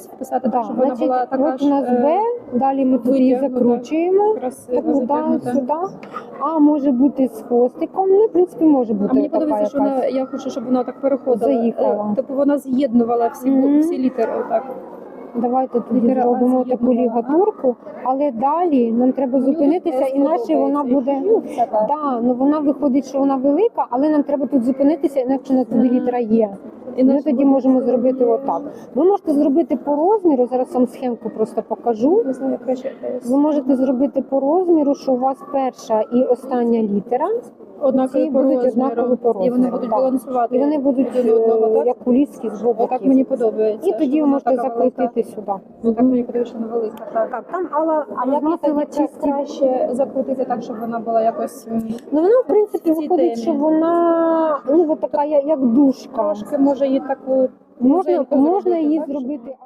С вписати, Да, так, щоб вона значить, була така от ж у нас е, Б, далі ми тут її витягнута. закручуємо. красиво Таку, да, затягнута. сюди. А може бути з хвостиком. Ну, в принципі, може бути А мені така подобається, що якась. вона, я хочу, щоб вона так переходила. Заїхала. Е, Тобто вона з'єднувала всі, бу- Мгм. всі літери. Отак. Давайте тоді Літера А зробимо таку а? лігатурку, але далі нам треба зупинитися, інакше вона буде. Ну, так. Ну вона виходить, що вона велика, але нам треба тут зупинитися, інакше у нас буде Мгм. літера є. І Ми тоді можемо зробити отак. Ви можете зробити по розміру. Зараз вам схемку просто покажу. Ви можете зробити по розміру, що у вас перша і остання літера, однакові будуть розміру. однакові по І вони будуть балансувати. і вони будуть е, так? як куліски з Отак боків. мені подобається. І тоді ви можете закрутити сюди. Отак мені подобається, вона велика. Так. Так, там Алла А як чисті краще закрутити так, щоб вона була якось Ну вона в принципі виходить, що вона ну от така я- як душка. трошки може її таку Можна вузеньку можна її зробити.